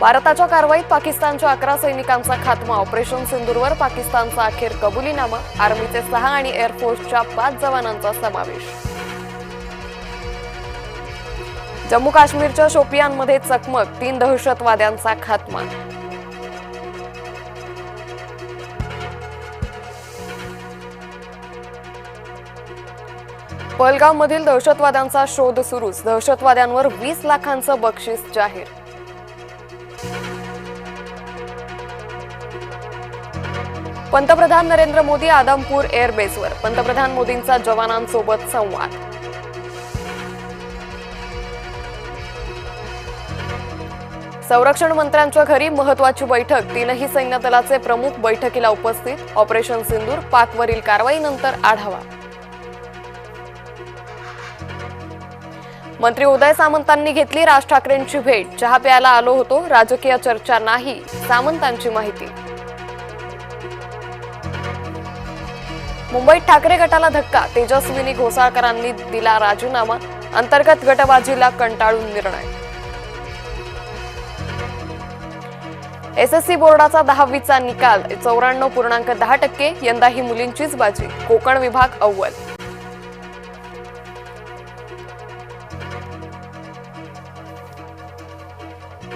भारताच्या कारवाईत पाकिस्तानच्या अकरा सैनिकांचा खात्मा. ऑपरेशन सिंदूरवर पाकिस्तानचा अखेर कबुलीनामा. आर्मीचे सहा आणि एअरफोर्सच्या पाच जवानांचा समावेश. जम्मू काश्मीरच्या शोपियानमध्ये चकमक. तीन दहशतवाद्यांचा खात्मा. पलगावमधील दहशतवाद्यांचा शोध सुरूच. दहशतवाद्यांवर वीस लाखांचं बक्षीस जाहीर. पंतप्रधान नरेंद्र मोदी आदमपूर एअरबेसवर पंतप्रधान मोदींचा जवानांसोबत संवाद. संरक्षण मंत्र्यांच्या घरी महत्वाची बैठक. तीनही सैन्य दलाचे प्रमुख बैठकीला उपस्थित. ऑपरेशन सिंदूर पाकवरील कारवाईनंतर आढावा. मंत्री उदय सामंतांनी घेतली राज ठाकरेंची भेट. चहा प्यायला आलो होतो. राजकीय चर्चा नाही सामंतांची माहिती. मुंबईत ठाकरे गटाला धक्का. तेजस्विनी घोसाळकरांनी दिला राजीनामा. अंतर्गत गटबाजीला कंटाळून निर्णय. एसएससी बोर्डाचा दहावीचा निकाल. चौऱ्याण्णव पूर्णांक दहा टक्के यंदा ही मुलींचीच बाजी. कोकण विभाग अव्वल.